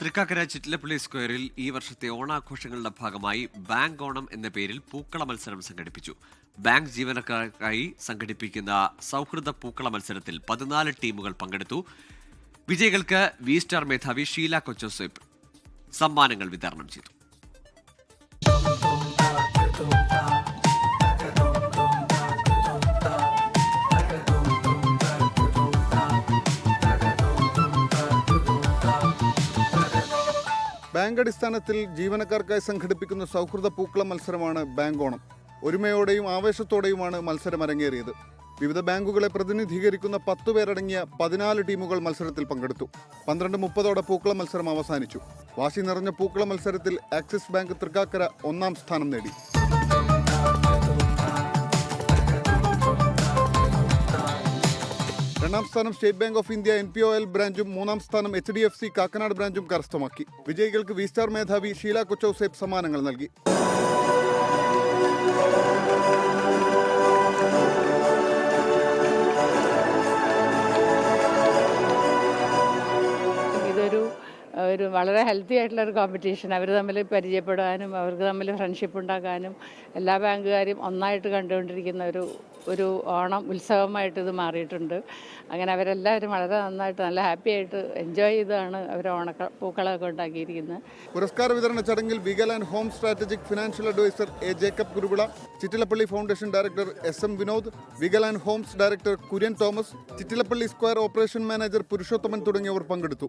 തൃക്കാക്കര ചിറ്റിലപ്പള്ളി സ്ക്വയറിൽ ഈ വർഷത്തെ ഓണാഘോഷങ്ങളുടെ ഭാഗമായി ബാങ്ക് ഓണം എന്ന പേരിൽ പൂക്കള മത്സരം സംഘടിപ്പിച്ചു. ബാങ്ക് ജീവനക്കാർക്കായി സംഘടിപ്പിക്കുന്ന സൗഹൃദ പൂക്കള മത്സരത്തിൽ പതിനാല് ടീമുകൾ പങ്കെടുത്തു. വിജയികൾക്ക് വി സ്റ്റാർ മേധാവി ഷീല കൊച്ചോസേപ്പ് സമ്മാനങ്ങൾ വിതരണം ചെയ്തു. ബാങ്ക് അടിസ്ഥാനത്തിൽ ജീവനക്കാർക്കായി സംഘടിപ്പിക്കുന്ന സൗഹൃദ പൂക്കള മത്സരമാണ് ബാങ്ക് ഓണം ഒരുമയോടെയും ആവേശത്തോടെയുമാണ് മത്സരം അരങ്ങേറിയത് വിവിധ ബാങ്കുകളെ പ്രതിനിധീകരിക്കുന്ന പത്തു പേരടങ്ങിയ പതിനാല് ടീമുകൾ മത്സരത്തിൽ പങ്കെടുത്തു. പന്ത്രണ്ട് മുപ്പതോടെ പൂക്കള മത്സരം അവസാനിച്ചു. വാശി നിറഞ്ഞ പൂക്കള മത്സരത്തിൽ ആക്സിസ് ബാങ്ക് തൃക്കാക്കര ഒന്നാം സ്ഥാനം നേടി. രണ്ടാം സ്ഥാനം State Bank of India N P O L ബ്രാഞ്ചും മൂന്നാം സ്ഥാനം H D F C Kakkanad ബ്രാഞ്ചും കരസ്ഥമാക്കി. വിജയികൾക്ക് വി സ്റ്റാർ മേധാവി ഷീല കൊച്ചൌസേബ് സമ്മാനങ്ങൾ നൽകി. ഒരു വളരെ ഹെൽത്തി ആയിട്ടുള്ള ഒരു കോമ്പറ്റീഷൻ അവർ തമ്മിൽ പരിചയപ്പെടാനും അവർക്ക് തമ്മിൽ ഫ്രണ്ട്ഷിപ്പ് ഉണ്ടാക്കാനും എല്ലാ ബാങ്കുകാരും ഒന്നായിട്ട് കണ്ടുകൊണ്ടിരിക്കുന്ന ഒരു ഒരു ഓണം ഉത്സവമായിട്ട് ഇത് മാറിയിട്ടുണ്ട്. അങ്ങനെ അവരെല്ലാവരും വളരെ നന്നായിട്ട് നല്ല ഹാപ്പി ആയിട്ട് എൻജോയ് ചെയ്താണ് അവർ ഓണ പൂക്കളൊക്കെ ഉണ്ടാക്കിയിരിക്കുന്നത്. പുരസ്കാര വിതരണ ചടങ്ങിൽ Veegaland Home strategic financial adviser A Jacob Kuruvila Chittilappilly foundation director S M Vinod Veegaland Homes director Kurian Thomas Chittilappilly square operation manager Purushothaman തുടങ്ങിയവർ പങ്കെടുത്തു.